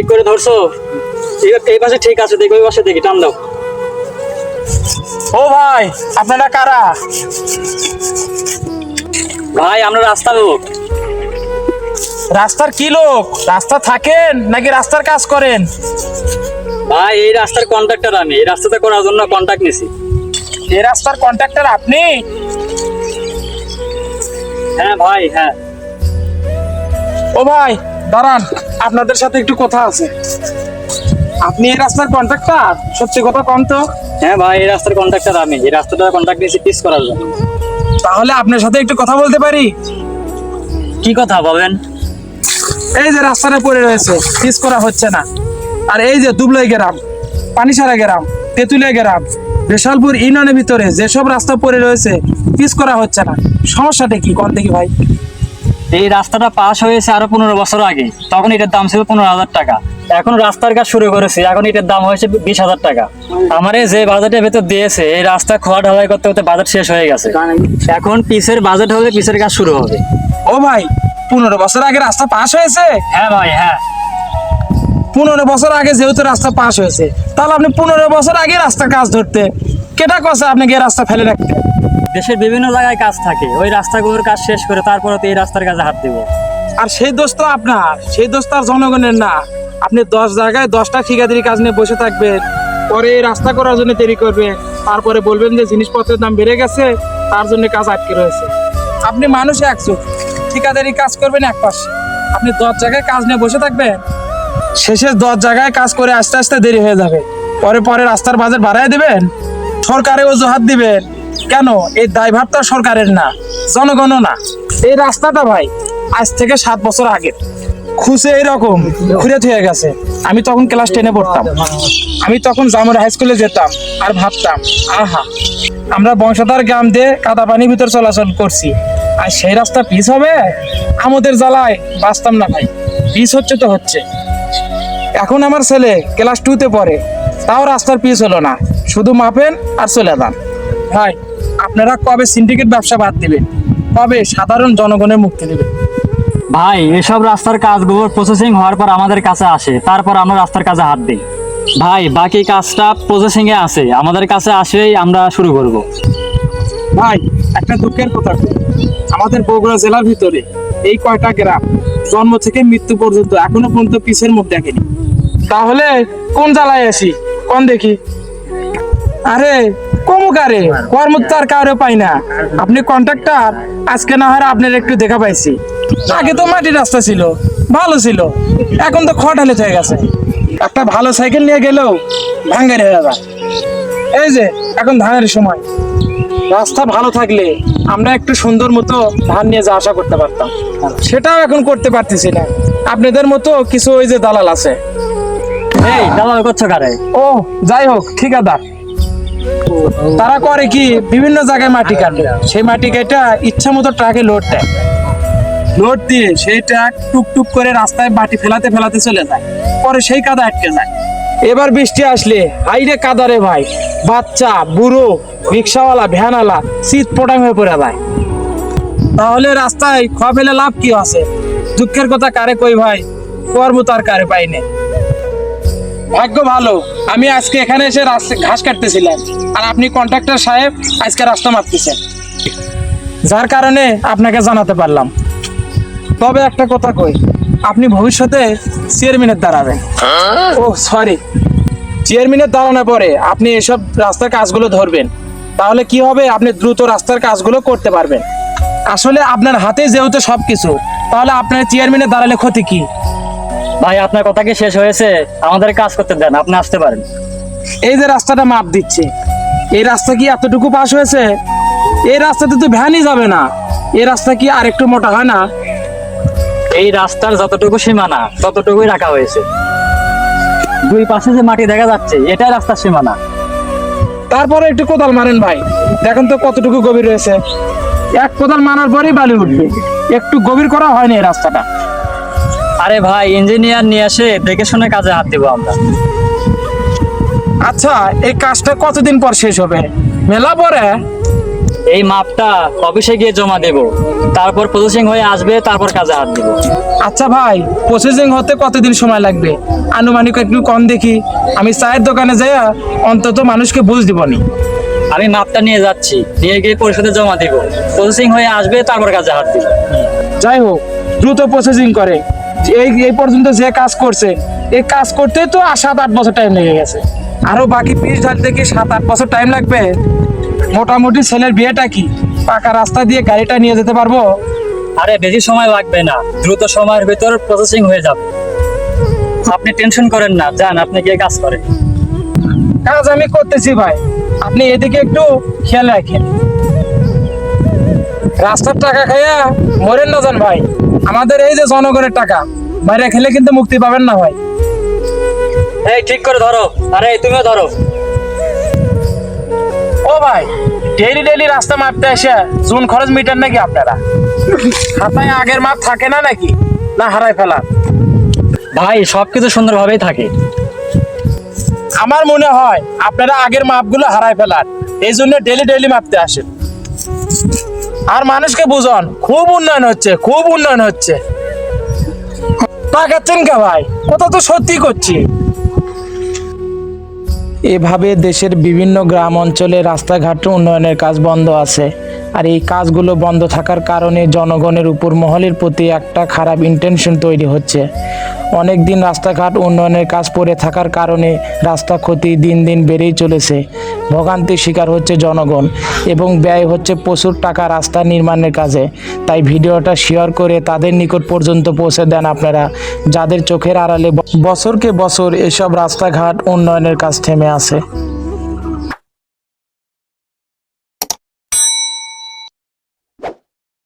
ঠিক করে ধরছো? এই- পাশে ঠিক আছে দেখো ওই পাশে দেখি টান দাও। ও ভাই আপনারা কারা? ভাই আমরা রাস্তা লোক। রাস্তার কি লোক? রাস্তা থাকেন নাকি রাস্তার কাজ করেন? ভাই এই রাস্তার কন্ট্রাক্টর আমি। এই রাস্তাটা করার জন্য কন্ট্যাক্ট নিছি। এই রাস্তার কন্ট্রাক্টর আপনি? হ্যাঁ ভাই হ্যাঁ। ও ভাই দাঁড়ান আপনাদের সাথে একটু কথা আছে। আপনি এই রাস্তার কন্ট্রাক্টর সত্যি কথা কম তো। হ্যাঁ ভাই এই রাস্তার কন্ট্রাক্টর আমি। এই রাস্তাটা কন্ট্রাক্ট নিয়েছি পিস করার জন্য। তাহলে আপনার সাথে একটু কথা বলতে পারি? কি কথা বলেন? এই যে রাস্তাটা পড়ে রয়েছে পিস করা হচ্ছে না। আর এই যে দুবলাই গ্রাম পানিসারা গ্রাম তেঁতুলিয়া গ্রাম রেশালপুর ইউনিয়নের ভিতরে যেসব রাস্তা পড়ে রয়েছে পিস করা হচ্ছে না। সমস্যাটা কি? কোন দেখি ভাই। এই রাস্তাটা পাস হয়েছে আরও পনেরো বছর আগে। তখন এটার দাম ছিল পনেরো হাজার টাকা। এখন রাস্তার কাজ শুরু করেছে এখন এটার দাম হয়েছে বিশ হাজার টাকা। আমার যে বাজেটের ভেতর দিয়েছে এই রাস্তা খোয়া ঢালাই করতে করতে বাজেট শেষ হয়ে গেছে। এখন পিসের বাজেট হলে পিসের কাজ শুরু হবে। ও ভাই পনেরো বছর আগে রাস্তা পাস হয়েছে? হ্যাঁ ভাই হ্যাঁ। পনেরো বছর আগে যেহেতু রাস্তা পাস হয়েছে তাহলে আপনি পনেরো বছর আগে রাস্তার কাজ ধরতে কেটা কথা আপনাকে রাস্তা ফেলে রাখতে? দেশের বিভিন্ন জায়গায় কাজ থাকে। ওই রাস্তাগুলোর কাজ শেষ করে তারপরে তো এই রাস্তার কাজে হাত দিব। আর সেই দোষ তো আপনার, সেই দোষ তো আর জনগণের না। আপনি দশ জায়গায় দশটা ঠিকাদারি কাজ নিয়ে বসে থাকবেন, পরে এই রাস্তা করার জন্য দেরি করবেন, তারপরে বলবেন যে জিনিসপত্রের দাম বেড়ে গেছে, তার জন্য কাজ আটকে রয়েছে। আপনি মানুষ একচুক ঠিকাদারি কাজ করবেন এক পাশে। আপনি দশ জায়গায় কাজ নিয়ে বসে থাকবেন, শেষে দশ জায়গায় কাজ করে আস্তে আস্তে দেরি হয়ে যাবে। পরে পরে রাস্তার বাজার বাড়ায় দেবেন সরকারে অজুহাত দিবেন। কেন? এই দায়ভারটা সরকারের না, জনগণও না। এই রাস্তাটা ভাই, আজ থেকে সাত বছর আগে খুশে এরকম ঘুরে হয়ে গেছে। আমি তখন ক্লাস টেনে পড়তাম। আমি তখন জামুর হাই স্কুলে যেতাম আর ভাবতাম, আহা, আমরা বংশধার গ্রাম দিয়ে কাদা পানির ভিতর চলাচল করছি। আর সেই রাস্তা পিস হবে? আমাদের জ্বালায় বাঁচতাম না ভাই। পিস হচ্ছে তো হচ্ছে। এখন আমার ছেলে ক্লাস টুতে পড়ে, তাও রাস্তার পিস হলো না। শুধু মাপেন আর চলে যান। ভাই আপনারা কবে সিন্ডিকেট ব্যবসা বাদ দিবেন? কবে সাধারণ জনগণের মুক্তি দিবেন? ভাই এসব রাস্তার কাজগুলোর প্রসেসিং হওয়ার পর আমাদের কাছে আসে তারপর আমরা রাস্তার কাজে হাত দিই। ভাই বাকি কাজটা প্রসেসিং এ আছে আমাদের কাছে আসলেই আমরা শুরু করব। ভাই একটা দুঃখের কথা আমাদের বগুড়া জেলার ভিতরে এই কয়টা গ্রাম জন্ম থেকে মৃত্যু পর্যন্ত এখনও পর্যন্ত পিসের মুখ দেখেনি। তাহলে কোন জ্বালায় আসি? কোন দেখি? আরে কমুকারে কর্মত আর কারও পাই না। আপনি কন্ট্রাক্টর আজকে না হয় আপনার একটু দেখা পাইছি। আগে তো মাটির রাস্তা ছিল ভালো ছিল এখন তো খটালে হয়ে গেছে। একটা ভালো সাইকেল নিয়ে গেলেও ভাঙ্গারি হয়ে যায়। এই যে এখন ধানের সময়। রাস্তা ভালো থাকলে আমরা একটু সুন্দর মতো ধান নিয়ে যা আশা করতে পারতাম। সেটাও এখন করতে পারতেছি না। আপনাদের মতো কিছু ওই যে দালাল আছে। এই দালাল করছ কারে? ও যাই হোক ঠিকাদার। তারা করে কি? বিভিন্ন জায়গায় মাটি কাটে। সেই মাটি কেটে ইচ্ছা মতো ট্রাকে লোড দেয়। লোড দিয়ে সেই ট্রাক টুকটুক করে রাস্তায় মাটি ফেলাতে ফেলাতে চলে যায়। পরে সেই কাদা আটকে যায়। এবার বৃষ্টি আসলে। হাইরে কাদারে ভাই। বাচ্চা, বুড়ো, রিক্সাওয়ালা, ভ্যানওয়ালা, শীত পটাং হয়ে পড়ে যায়। তাহলে রাস্তায় খোয়া ফেলে লাভ কি আছে? দুঃখের কথা কারে কই ভাই? কর্ম তার কারে পাইনি ভাগ্য ভালো। আমি আজকে এখানে এসে ঘাস কাটতেছিলাম। আর আপনি কন্ট্রাক্টর সাহেব আজকে রাস্তা মাপতেছেন। যার কারণে আপনাকে জানাতে পারলাম। তবে একটা কথা কই, আপনি ভবিষ্যতে চেয়ারম্যানের দাঁড়াবেন। ও সরি চেয়ারম্যানের দাঁড়ানোর পরে আপনি এসব রাস্তার কাজগুলো ধরবেন। তাহলে কি হবে? আপনি দ্রুত রাস্তার কাজগুলো করতে পারবেন। আসলে আপনার হাতে যেহেতু সবকিছু, তাহলে আপনার চেয়ারম্যানের দাঁড়ালে ক্ষতি কি? ভাই আপনার কথা কি শেষ হয়েছে? আমাদের কাজ করতে দেন আপনি আসতে পারেন। এই যে রাস্তাটা মাপ দিচ্ছে এই রাস্তা কি এতটুকু পাস হয়েছে? এই রাস্তাতে তো ভ্যানই যাবে না। এই রাস্তা কি আর একটু মোটা হয় না? এই রাস্তার যতটুকু সীমানা ততটুকুই রাখা হয়েছে। দুই পাশে যে মাটি দেখা যাচ্ছে এটাই রাস্তার সীমানা। তারপরে একটু কোদাল মারেন ভাই। দেখেন তো কতটুকু গভীর রয়েছে এক কোদাল মারার পরেই বালি উঠবে। একটু গভীর করা হয়নি এই রাস্তাটা। আরে ভাই ইঞ্জিনিয়ার নিয়ে এসে দেখে শুনে কাজে হাত দিব আমরা। আচ্ছা এই কাজটা কতদিন পর শেষ হবে? মেলা পরে? এই মাপটা অফিসে গিয়ে জমা দেব। তারপর প্রসেসিং হয়ে আসবে তারপর কাজে হাত দেব। আচ্ছা ভাই প্রসেসিং হতে কতদিন সময় লাগবে? আনুমানিক একটু কম দেখি। আমি চায়ের দোকানে যাই অন্তত মানুষকে বুঝ দিব দিবনি আমি মাপটা নিয়ে যাচ্ছি নিয়ে গিয়ে পরিষদে জমা দেব। প্রসেসিং হয়ে আসবে তারপর কাজে হাত দেব। যাই হোক দ্রুত প্রসেসিং করে। এই এই পর্যন্ত যে কাজ করছে এই কাজ করতে তো আর সাত আট বছর টাইম লেগে গেছে। আরও বাকি পিস ঢালতে কি সাত আট বছর টাইম লাগবে। মোটামুটি ছেলের বিয়েটা কি? পাকা রাস্তা দিয়ে গাড়িটা নিয়ে যেতে পারব? আরে বেশি সময় লাগবে না। দ্রুত সময়ের ভিতর প্রসেসিং হয়ে যাবে। আপনি টেনশন করেন না যান আপনি গিয়ে কাজ করেন। কাজ আমি করতেছি ভাই। আপনি এদিকে একটু খেয়াল রাখেন। রাস্তার টাকা খাইয়া মরেন না যান ভাই। আমাদের এই যে জনগণের টাকা বাইরে খেলে কিন্তু মুক্তি পাবেন না ভাই। এই ঠিক করে ধরো। আরে তুমিও ধরো। ও ভাই ডেইলি ডেইলি রাস্তা মাপতে এসে জুন খরচ মিটার নাকি আপনারা? খাতায় আগের মাপ থাকে না নাকি? না হারাই ফেলা। ভাই সবকিছু সুন্দরভাবেই থাকে। আমার মনে হয় আপনারা আগের মাপগুলো হারাই ফেলার। এই জন্য ডেলি ডেলি মাপতে আসেন। আর মানুষকে বুঝন, খুব উন্নয়ন হচ্ছে, খুব উন্নয়ন হচ্ছে। পাকাচ্ছেন কে ভাই? কথা তো সত্যি করছি। এভাবে দেশের বিভিন্ন গ্রাম অঞ্চলে রাস্তাঘাট উন্নয়নের কাজ বন্ধ আছে। আর এই কাজগুলো বন্ধ থাকার কারণে জনগণের উপর মহলের প্রতি একটা খারাপ ইন্টেনশন তৈরি হচ্ছে। অনেক দিন রাস্তাঘাট উন্নয়নের কাজ পড়ে থাকার কারণে রাস্তা ক্ষতি দিন দিন বেড়েই চলেছে। ভোগান্তির শিকার হচ্ছে জনগণ এবং ব্যয় হচ্ছে প্রচুর টাকা রাস্তা নির্মাণের কাজে। তাই ভিডিওটা শেয়ার করে তাদের নিকট পর্যন্ত পৌঁছে দেন আপনারা, যাদের চোখের আড়ালে বছরকে বছর এসব রাস্তাঘাট উন্নয়নের কাজ থেমে আছে।